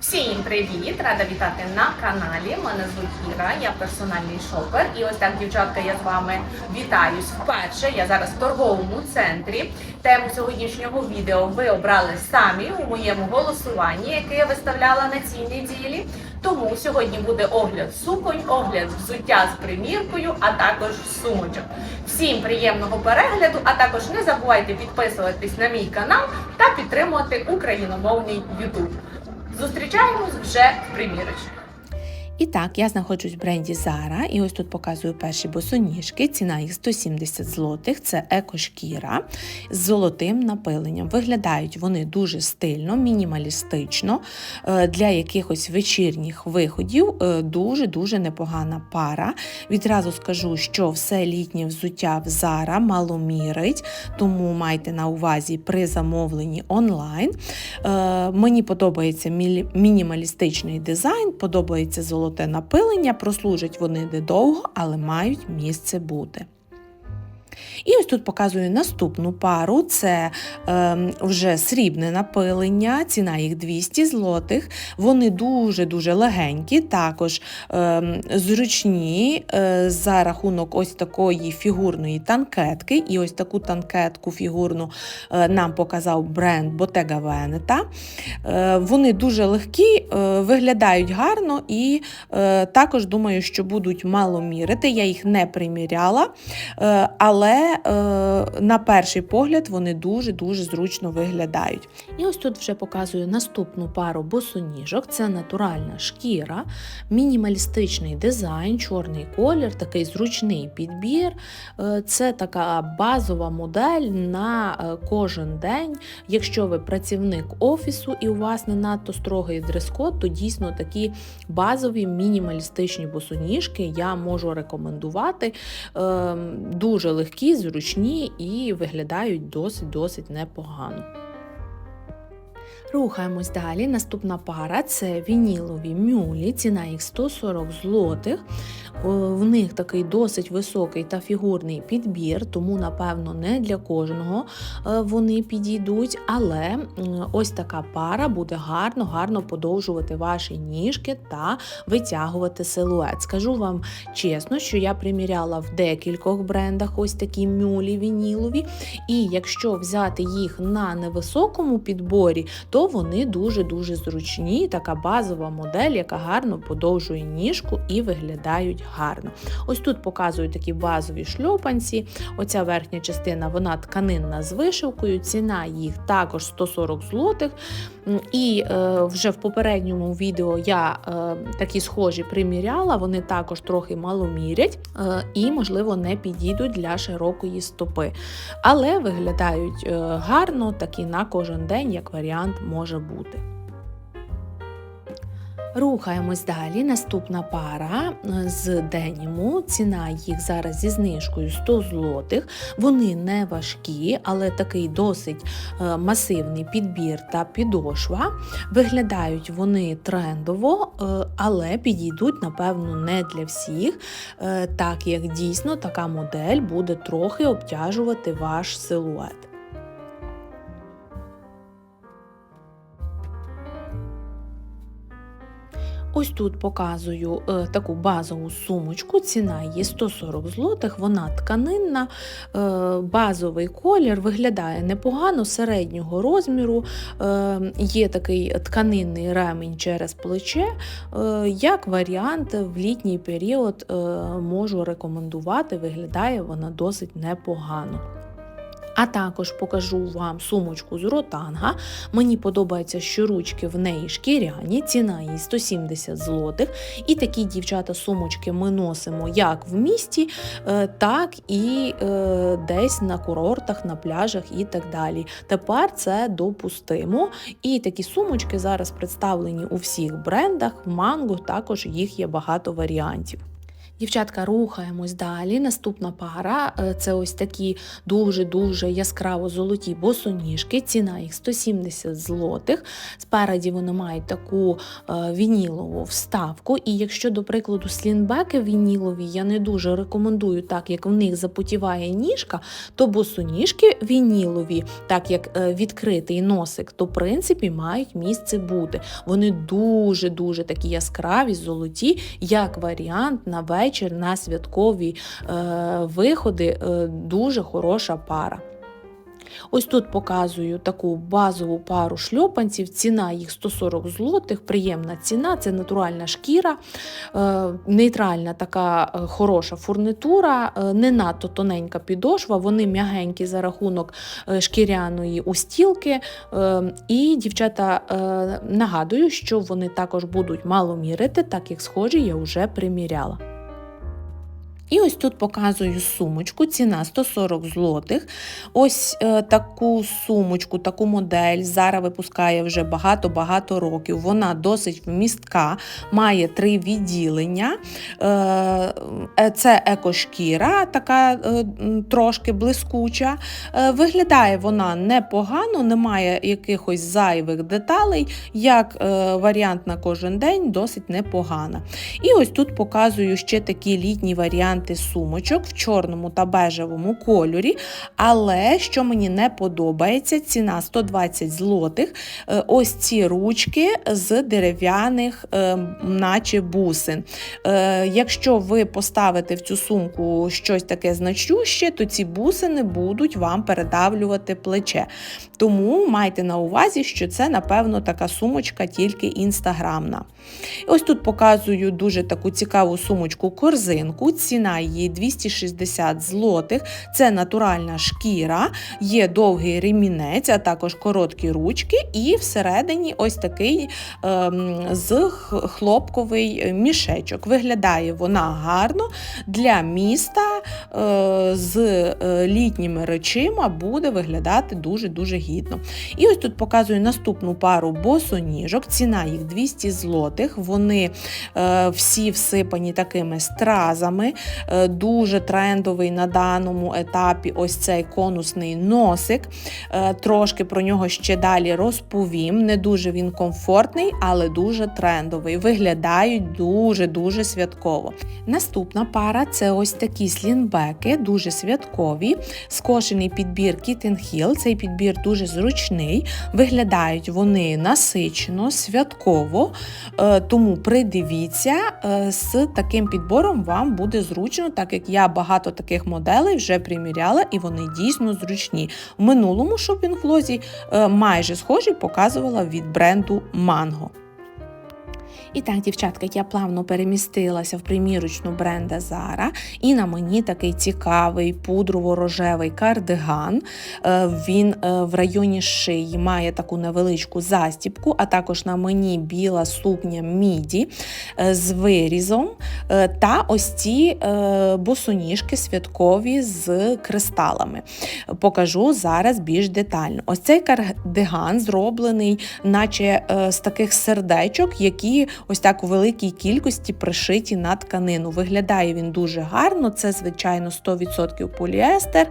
Всім привіт! Рада вітати на каналі. Мене звуть Іра, я персональний шопер. І ось так, дівчатка, я з вами вітаюсь вперше. Я зараз в торговому центрі. Тему сьогоднішнього відео ви обрали самі у моєму голосуванні, яке я виставляла на цій неділі. Тому сьогодні буде огляд суконь, огляд взуття з приміркою, а також сумочок. Всім приємного перегляду, а також не забувайте підписуватись на мій канал та підтримувати україномовний YouTube. Зустрічаємось вже в примірочні. І так, я знаходжусь в бренді Zara, і ось тут показую перші босоніжки. Ціна їх 170 злотих. Це екошкіра з золотим напиленням. Виглядають вони дуже стильно, мінімалістично. Е, Для якихось вечірніх виходів е, дуже-дуже непогана пара. Відразу скажу, що все літнє взуття в Zara мало мірить, тому майте на увазі при замовленні онлайн. Е, Мені подобається мінімалістичний дизайн, подобається золоте напилення, прослужать вони недовго, але мають місце бути. І ось тут показую наступну пару: це е, вже срібне напилення, ціна їх 200 злотих. Вони дуже-дуже легенькі, також е, зручні е, за рахунок ось такої фігурної танкетки. І ось таку танкетку фігурну е, нам показав бренд Bottega Veneta. Е, вони дуже легкі, е, виглядають гарно і е, також думаю, що будуть мало мірити. Я їх не приміряла, е, але е, на перший погляд вони дуже-дуже зручно виглядають. І ось тут вже показую наступну пару босоніжок. Це натуральна шкіра, мінімалістичний дизайн, чорний колір, такий зручний підбір. Е, Це така базова модель на е, кожен день. Якщо ви працівник офісу і у вас не надто строгий дрес-код, то дійсно такі базові мінімалістичні босоніжки я можу рекомендувати. Ем, Дуже легкі, зручні і виглядають досить-досить непогано. Рухаємось далі. Наступна пара це вінілові мюлі, ціна їх 140 злотих. В них такий досить високий та фігурний підбір, тому, напевно, не для кожного е, вони підійдуть. Але ось така пара буде гарно, гарно подовжувати ваші ніжки та витягувати силует. Скажу вам чесно, що я приміряла в декількох брендах ось такі мюлі вінілові. І якщо взяти їх на невисокому підборі, то вони дуже-дуже зручні. Така базова модель, яка гарно подовжує ніжку і виглядають гарно. Ось тут показую такі базові шльопанці. Оця верхня частина вона тканинна з вишивкою, ціна їх також 140 злотих. І е, вже в попередньому відео я е, такі схожі приміряла, вони також трохи маломірять е, і, можливо, не підійдуть для широкої стопи. Але виглядають е, гарно, такі на кожен день, як варіант може бути. Рухаємось далі. Наступна пара е, з деніму. Ціна їх зараз зі знижкою 100 злотих. Вони не важкі, але такий досить е, масивний підбір та підошва. Виглядають вони трендово, е, але підійдуть, напевно, не для всіх, так як дійсно така модель буде трохи обтяжувати ваш силует. Ось тут показую е, таку базову сумочку. Ціна її 140 злотих, вона тканинна, е, базовий колір, виглядає непогано, середнього розміру. Е, є такий тканинний ремінь через плече. Як варіант, в літній період можу рекомендувати, виглядає вона досить непогано. А також покажу вам сумочку з ротанга. Мені подобається, що ручки в неї шкіряні, ціна її 170 злотих. І такі дівчата сумочки ми носимо як в місті, е, так і е, десь на курортах, на пляжах і так далі. Тепер це допустимо. І такі сумочки зараз представлені у всіх брендах. В манго також їх є багато варіантів. Дівчатка, рухаємось далі. Наступна пара е, це ось такі дуже-дуже яскраво золоті босоніжки. Ціна їх 170 злотих. Спереді вони мають таку е, вінілову вставку. І якщо, до прикладу, слінбеки вінілові, я не дуже рекомендую, так як в них запотіває ніжка, то босоніжки вінілові, так як е, відкритий носик, то в принципі мають місце бути. Вони дуже-дуже такі яскраві, золоті, як варіант на вечір, на святкові е, виходи. Е, дуже хороша пара. Ось тут показую таку базову пару шльопанців. Ціна їх 140 злотих, приємна ціна, це натуральна шкіра, е, нейтральна така хороша фурнитура, не надто тоненька підошва, вони м'ягенькі за рахунок шкіряної устілки. І дівчата нагадую, що вони також будуть мало мірити, так як схожі я вже приміряла. І ось тут показую сумочку, ціна 140 злотих. Ось е, таку сумочку, таку модель зараз випускає вже багато-багато років. Вона досить вмістка, має три відділення. Е, е, це екошкіра, така е, трошки блискуча. Е, виглядає вона непогано, немає якихось зайвих деталей. Як е, варіант на кожен день, досить непогана. І ось тут показую ще такі літні варіанти сумочок в чорному та бежевому кольорі. Але що мені не подобається, ціна 120 злотих. Е, Ось ці ручки з дерев'яних, е, наче бусин. Е, Якщо ви поставите в цю сумку щось таке значуще, то ці бусини будуть вам передавлювати плече. Тому майте на увазі, що це, напевно, така сумочка тільки інстаграмна. Ось тут показую дуже таку цікаву сумочку корзинку. Ціна її 260 злотих. Це натуральна шкіра, є довгий ремінець, а також короткі ручки, і всередині ось такий ем, з хлопковий мішечок. Виглядає вона гарно для міста е, з е, літніми речима буде виглядати дуже-дуже гідно. І ось тут показую наступну пару босоніжок. Ціна їх 200 злотих. Вони е, всі всипані такими стразами. Е, дуже трендовий на даному етапі ось цей конусний носик. Е, трошки про нього ще далі розповім. Не дуже він комфортний, але дуже трендовий. Виглядають дуже-дуже святково. Наступна пара це ось такі слінбеки, дуже святкові. Скошений підбір Kitten Hill. Цей підбір дуже зручний. Виглядають вони насичено, святково. Е, Тому придивіться, з таким підбором вам буде зручно, так як я багато таких моделей вже приміряла, і вони дійсно зручні. В минулому шопінг-влозі е, майже схожі показувала від бренду Mango. І так, дівчатка, я плавно перемістилася в примірочну бренда Zara, і на мені такий цікавий пудрово-рожевий кардиган. Е, Він е, в районі шиї має таку невеличку застіпку, а також на мені біла сукня міді е, з вирізом. Та ось ці босоніжки святкові з кристалами. Покажу зараз більш детально. Ось цей кардиган зроблений, наче з таких сердечок, які ось так у великій кількості пришиті на тканину. Виглядає він дуже гарно. Це, звичайно, 100% поліестер.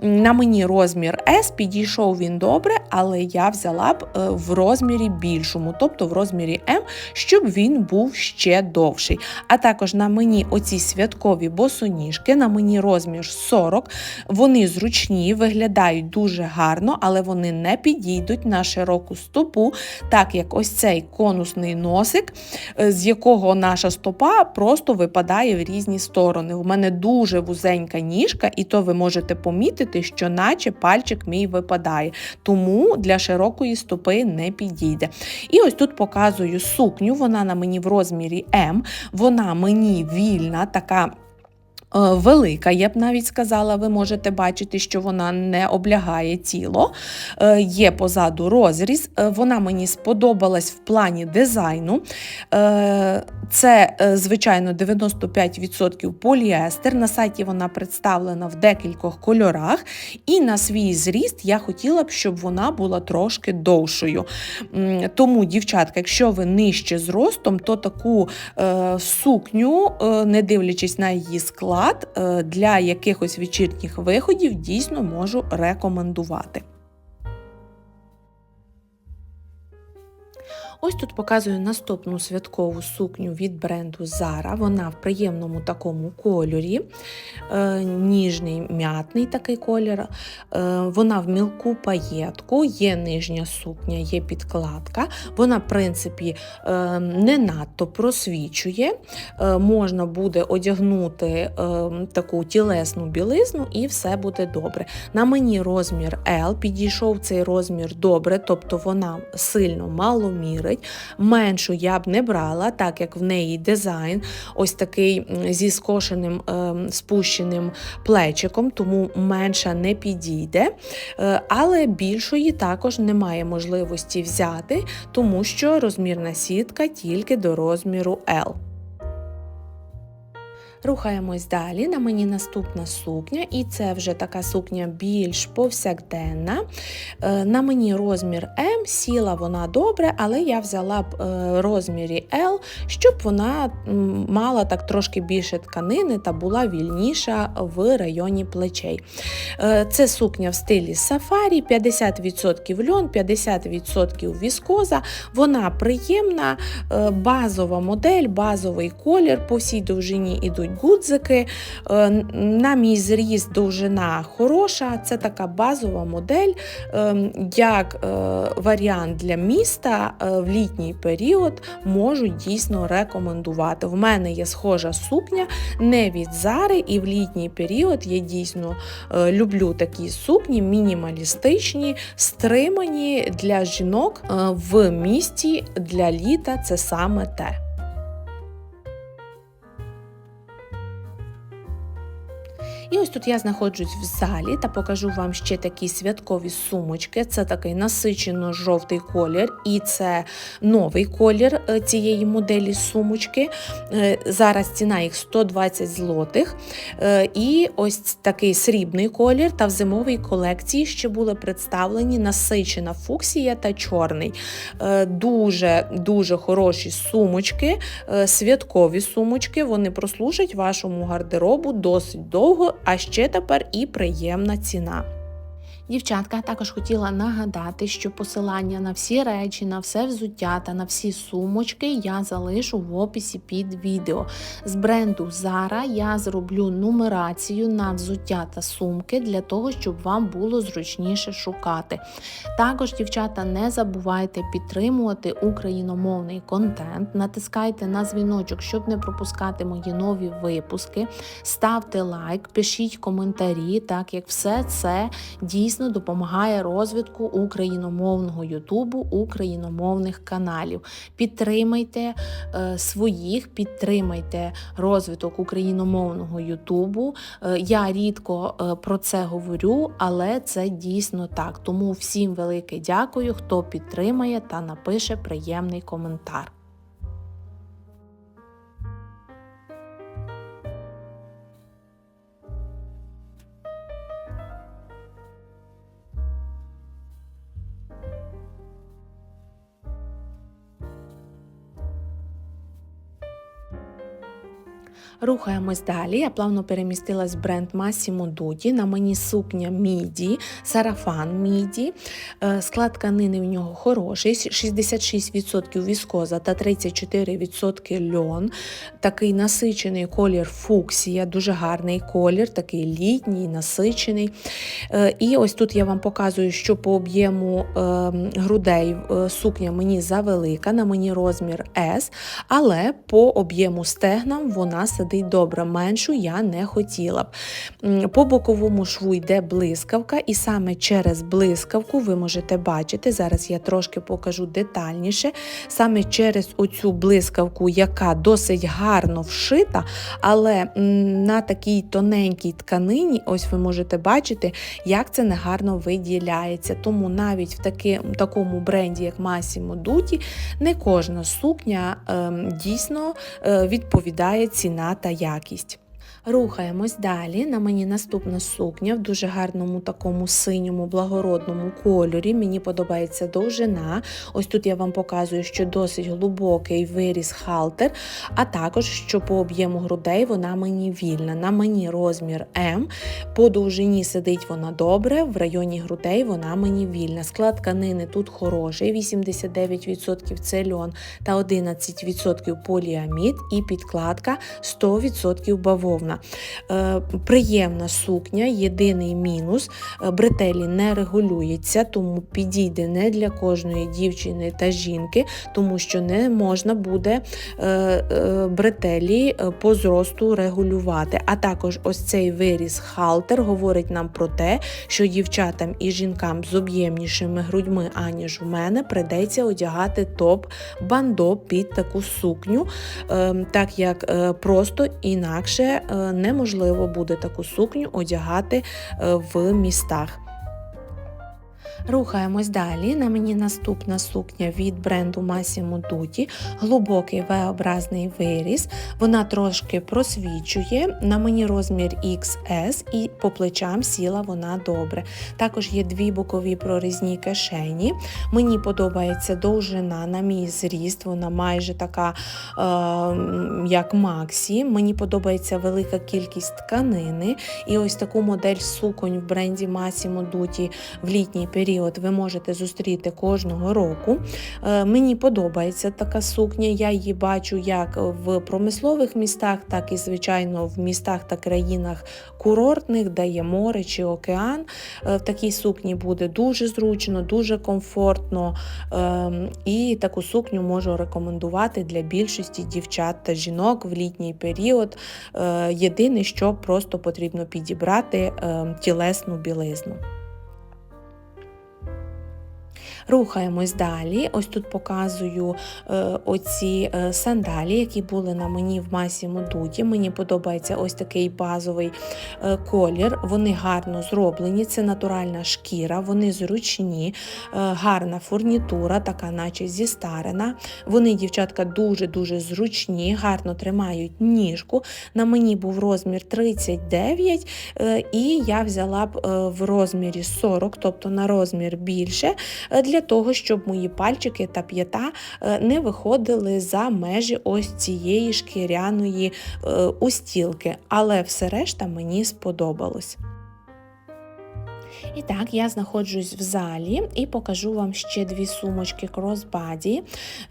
На мені розмір S, підійшов він добре, але я взяла б е, в розмірі більшому, тобто в розмірі М, щоб він був ще довший. А також на мені оці святкові босоніжки, на мені розмір 40. Вони зручні, виглядають дуже гарно, але вони не підійдуть на широку стопу, так як ось цей конусний носик, з якого наша стопа просто випадає в різні сторони. У мене дуже вузенька ніжка, і то ви можете помітити, що наче пальчик мій випадає. Тому для широкої стопи не підійде. І ось тут показую сукню, вона на мені в розмірі М, вона мені вільна, така. Велика, я б навіть сказала, ви можете бачити, що вона не облягає тіло. Е, Є позаду розріз. Е, Вона мені сподобалась в плані дизайну. Е, Це, е, звичайно, 95% поліестер. На сайті вона представлена в декількох кольорах. І на свій зріст я хотіла б, щоб вона була трошки довшою. Тому, дівчатка, якщо ви нижче зростом, то таку е, сукню, е, не дивлячись на її склад, е, для якихось вечірніх виходів дійсно можу рекомендувати. Ось тут показую наступну святкову сукню від бренду Zara. Вона в приємному такому кольорі, е, ніжний м'ятний такий колір. Е, вона в мілку паєтку, є нижня сукня, є підкладка. Вона, в принципі, е, не надто просвічує. Можна буде одягнути таку тілесну білизну і все буде добре. На мені розмір L, підійшов цей розмір добре, тобто вона сильно маломірить. Меншу я б не брала, так як в неї дизайн ось такий зі скошеним ем, спущеним плечиком, тому менша не підійде. Е, Але більшої також немає можливості взяти, тому що розмірна сітка тільки до розміру L. Рухаємось далі. На мені наступна сукня, і це вже така сукня більш повсякденна. Е, На мені розмір М, сіла вона добре, але я взяла б е, розмірі L, щоб вона мала так трошки більше тканини та була вільніша в районі плечей. Е, Це сукня в стилі сафарі, 50% льон, 50% віскоза. Вона приємна, базова модель, базовий колір. По всій довжині гудзики. Е, На мій зріст довжина хороша. Це така базова модель, е, як е, варіант для міста е, в літній період можу дійсно рекомендувати. В мене є схожа сукня не від Зари, і в літній період я дійсно люблю такі сукні, мінімалістичні, стримані для жінок в місті для літа. Це саме те. І ось тут я знаходжусь в залі та покажу вам ще такі святкові сумочки. Це такий насичено жовтий колір, і це новий колір е, цієї моделі сумочки. Е, Зараз ціна їх 120 злотих. Е, І ось такий срібний колір та в зимовій колекції ще були представлені насичена фуксія та чорний. Е, Дуже дуже хороші сумочки, святкові сумочки. Вони прослужать вашому гардеробу досить довго, а ще тепер і приємна ціна. Дівчатка також хотіла нагадати, що посилання на всі речі, на все взуття та на всі сумочки я залишу в описі під відео. З бренду Zara я зроблю нумерацію на взуття та сумки для того, щоб вам було зручніше шукати. Також, дівчата, не забувайте підтримувати україномовний контент, натискайте на дзвіночок, щоб не пропускати мої нові випуски. Ставте лайк, пишіть коментарі, так як все це дійсно допомагає розвитку україномовного Ютубу, україномовних каналів. Підтримайте е, своїх, підтримайте розвиток україномовного Ютубу. Е, я рідко е, про це говорю, але це дійсно так. Тому всім велике дякую, хто підтримає та напише приємний коментар. Рухаємось далі. Я плавно перемістилась в бренд Massimo Dutti. На мені сукня міді, сарафан міді. Е, Склад тканини в нього хороший, 66% віскоза та 34% льон. Такий насичений колір фуксія, дуже гарний колір, такий літній, насичений. Е, І ось тут я вам показую, що по об'єму е, грудей е, сукня мені завелика, на мені розмір S, але по об'єму стегнам вона сидить сидить добре. Меншу я не хотіла б. По боковому шву йде блискавка, і саме через блискавку ви можете бачити, зараз я трошки покажу детальніше, саме через оцю блискавку, яка досить гарно вшита, але на такій тоненькій тканині, ось ви можете бачити, як це негарно виділяється. Тому навіть в таки, такому бренді, як Massimo Dutti, не кожна сукня ем, дійсно е, відповідає ціна та якість. Рухаємось далі. На мені наступна сукня в дуже гарному такому синьому благородному кольорі. Мені подобається довжина. Ось тут я вам показую, що досить глибокий виріс халтер, а також що по об'єму грудей вона мені вільна. На мені розмір М. По довжині сидить вона добре, в районі грудей вона мені вільна. Склад тканини тут хороший, 89% це льон та 11% поліамід, і підкладка 100% бавовна. Е, приємна сукня, єдиний мінус. е, Бретелі не регулюється, тому підійде не для кожної дівчини та жінки, тому що не можна буде е, бретелі по зросту регулювати. А також ось цей виріс халтер говорить нам про те, що дівчатам і жінкам з об'ємнішими грудьми, аніж у мене, придеться одягати топ бандо під таку сукню, е, так як просто інакше неможливо буде таку сукню одягати е, в містах. Рухаємось далі. На мені наступна сукня від бренду Massimo Dutti, глибокий V-образний виріс. Вона трошки просвічує. На мені розмір XS і по плечам сіла вона добре. Також є дві бокові прорізні кишені. Мені подобається довжина на мій зріст, вона майже така, е, як Максі. Мені подобається велика кількість тканини. І ось таку модель суконь в бренді Massimo Dutti в літній період ви можете зустріти кожного року. Е, Мені подобається така сукня. Я її бачу як в промислових містах, так і, звичайно, в містах та країнах курортних, де є море чи океан. Е, В такій сукні буде дуже зручно, дуже комфортно. Ем, І таку сукню можу рекомендувати для більшості дівчат та жінок в літній період. Е, Єдине, що просто потрібно підібрати ем, тілесну білизну. Рухаємось далі. Ось тут показую е, оці е, сандалі, які були на мені в масі Модуті. Мені подобається ось такий базовий е, колір. Вони гарно зроблені, це натуральна шкіра, вони зручні, гарна фурнітура, така наче зістарена. Вони, дівчатка, дуже-дуже зручні, гарно тримають ніжку. На мені був розмір 39, е, і я взяла б в розмірі 40, тобто на розмір більше, е, для того, щоб мої пальчики та п'ята е, не виходили за межі ось цієї шкіряної е, устілки. Але все решта мені сподобалось. І так, я знаходжусь в залі і покажу вам ще дві сумочки Crossbody.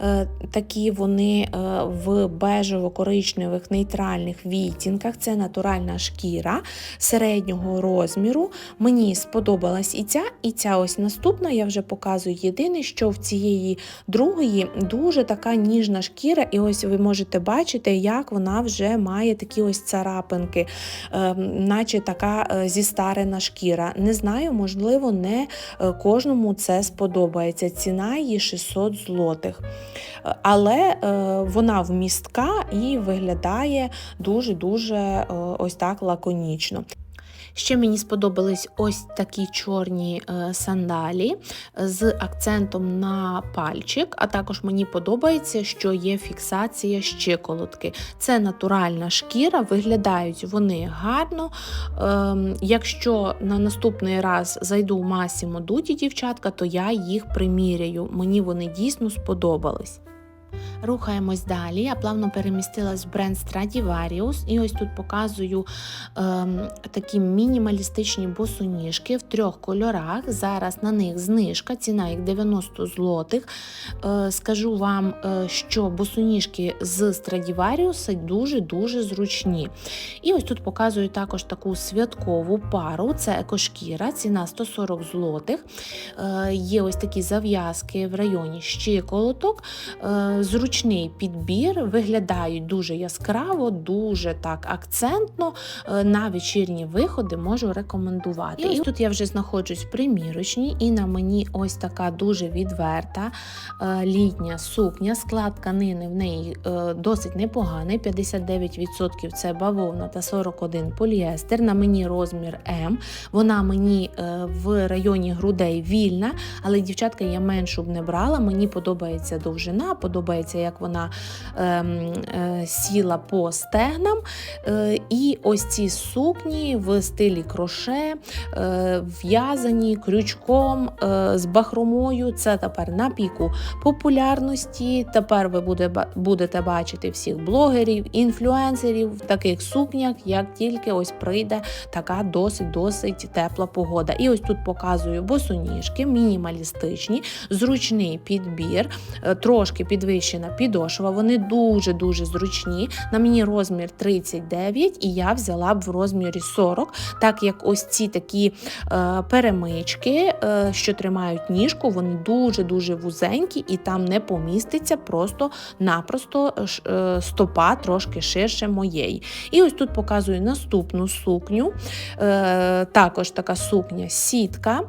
Е, Такі вони е, в бежево-коричневих нейтральних відтінках. Це натуральна шкіра середнього розміру. Мені сподобалась і ця, і ця ось наступна. Я вже показую. Єдине, що в цієї другої дуже така ніжна шкіра, і ось ви можете бачити, як вона вже має такі ось царапинки, е, наче така е, зістарена шкіра. Не знаю, можливо, не е, кожному це сподобається. Ціна її 600 злотих. Е, Але е, вона вмістка і виглядає дуже-дуже ось так лаконічно. Ще мені сподобались ось такі чорні е, сандалі з акцентом на пальчик, а також мені подобається, що є фіксація щиколотки. Це натуральна шкіра, виглядають вони гарно. Ем, якщо на наступний раз зайду в масі модуті, дівчатка, то я їх приміряю. Мені вони дійсно сподобались. Рухаємось далі. Я плавно перемістилась в бренд Stradivarius, і ось тут показую ем, такі мінімалістичні босоніжки в трьох кольорах. Зараз на них знижка, ціна їх 90 злотих. Е, скажу вам, е, що босоніжки з Stradivarius дуже-дуже зручні. І ось тут показую також таку святкову пару. Це екошкіра, ціна 140 злотих. Е, є ось такі зав'язки в районі щиколоток. Е, зручний підбір, виглядають дуже яскраво, дуже так акцентно. Е, На вечірні виходи можу рекомендувати. І ось тут я вже знаходжусь в примірочній, і на мені ось така дуже відверта е, літня сукня. Склад тканини в неї е, досить непоганий. 59% це бавовна та 41 поліестер. На мені розмір М. Вона мені в районі грудей вільна, але дівчатка я меншу б не брала. Мені подобається довжина, подобається, як вона ем, е, сіла по стегнам. Е, і ось ці сукні в стилі кроше, е, в'язані крючком з бахромою. Це тепер на піку популярності. Тепер ви буде, будете бачити всіх блогерів, інфлюенсерів в таких сукнях, як тільки ось прийде така досить-досить тепла погода. І ось тут показую босоніжки, мінімалістичні, зручний підбір, трошки підвищена підошва. Вони дуже-дуже зручні. На мені розмір 39, і я взяла б в розмірі 40, так як ось ці такі е, перемички, е, що тримають ніжку, вони дуже-дуже вузенькі і там не поміститься просто-напросто е, е, стопа трошки ширше моєї. І ось тут показую наступну сукню. Е, також така сукня сітка.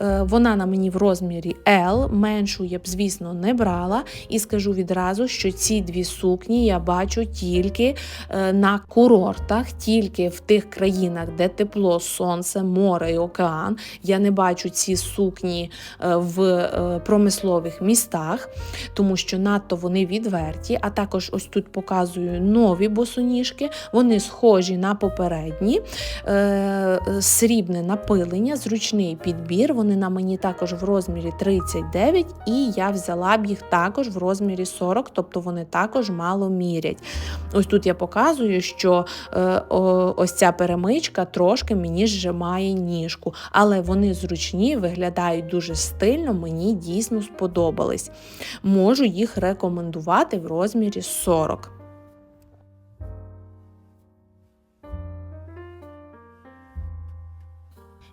Е, вона на мені в розмірі L, меншу я б, звісно, не брала. І скажу відразу, що ці дві сукні я бачу тільки е, на курортах, тільки в тих країнах, де тепло, сонце, море і океан. Я не бачу ці сукні е, в е, промислових містах, тому що надто вони відверті. А також ось тут показую нові босоніжки. Вони схожі на попередні. Срібне напилення, зручний підбір. Вони на мені також в розмірі 39, і я взяла б їх також в розмірі 40, тобто вони також мало мірять. Ось тут я показую, що е, ось ця перемичка трошки мені зжимає ніжку, але вони зручні, виглядають дуже стильно, мені дійсно сподобались. Можу їх рекомендувати в розмірі 40.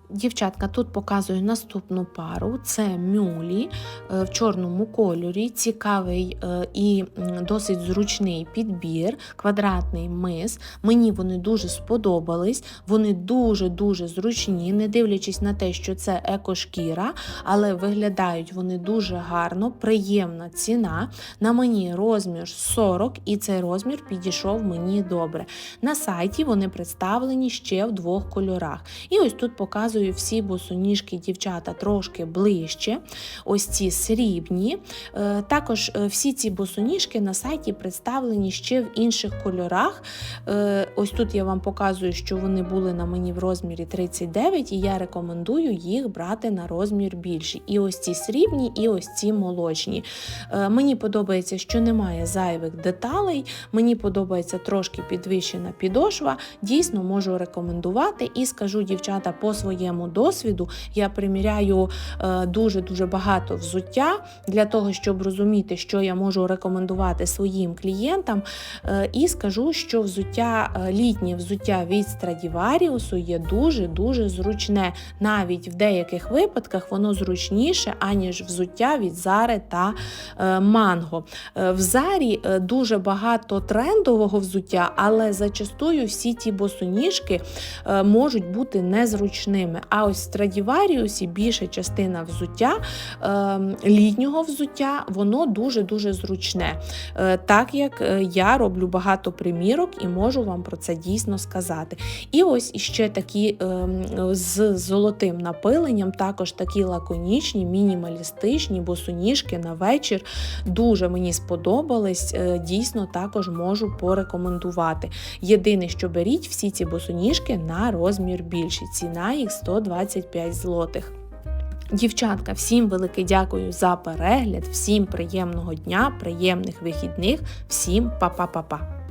Дівчатка, тут показую наступну пару. Це мюлі е, в чорному кольорі, цікавий е, і досить зручний підбір, квадратний мис. Мені вони дуже сподобались. Вони дуже-дуже зручні, не дивлячись на те, що це екошкіра, але виглядають вони дуже гарно, приємна ціна. На мені розмір 40, і цей розмір підійшов мені добре. На сайті вони представлені ще в двох кольорах. І ось тут показую всі босоніжки дівчата трошки ближче. Ось ці срібні. Е, Також е, всі ці босоніжки на сайті представлені ще в інших кольорах. Е, Ось тут я вам показую, що вони були на мені в розмірі 39, і я рекомендую їх брати на розмір більший. І ось ці срібні, і ось ці молочні. Мені подобається, що немає зайвих деталей. Мені подобається трошки підвищена підошва. Дійсно можу рекомендувати і скажу, дівчата, по своєму досвіду я приміряю е, дуже-дуже багато взуття для того, щоб розуміти, що я можу рекомендувати своїм клієнтам. Е, І скажу, що взуття, е, літнє взуття від Stradivarius є дуже-дуже зручне. Навіть в деяких випадках воно зручніше, аніж взуття від Зари та Манго. В Зарі дуже багато трендового взуття, але зачастую всі ті босоніжки можуть бути незручними. А ось в Страдіваріусі більша частина взуття, е, літнього взуття, воно дуже-дуже зручне. Е, Так як е, я роблю багато примірок і можу вам про це дійсно сказати. І ось іще такі е, з золотим напиленням, також такі лаконічні, мінімалістичні босоніжки на вечір. Дуже мені сподобались. е, Дійсно, також можу порекомендувати. Єдине, що беріть всі ці босоніжки на розмір більший. Ціна їх 125 злотих. Дівчатка, всім велике дякую за перегляд, всім приємного дня, приємних вихідних, всім па-па-па-па.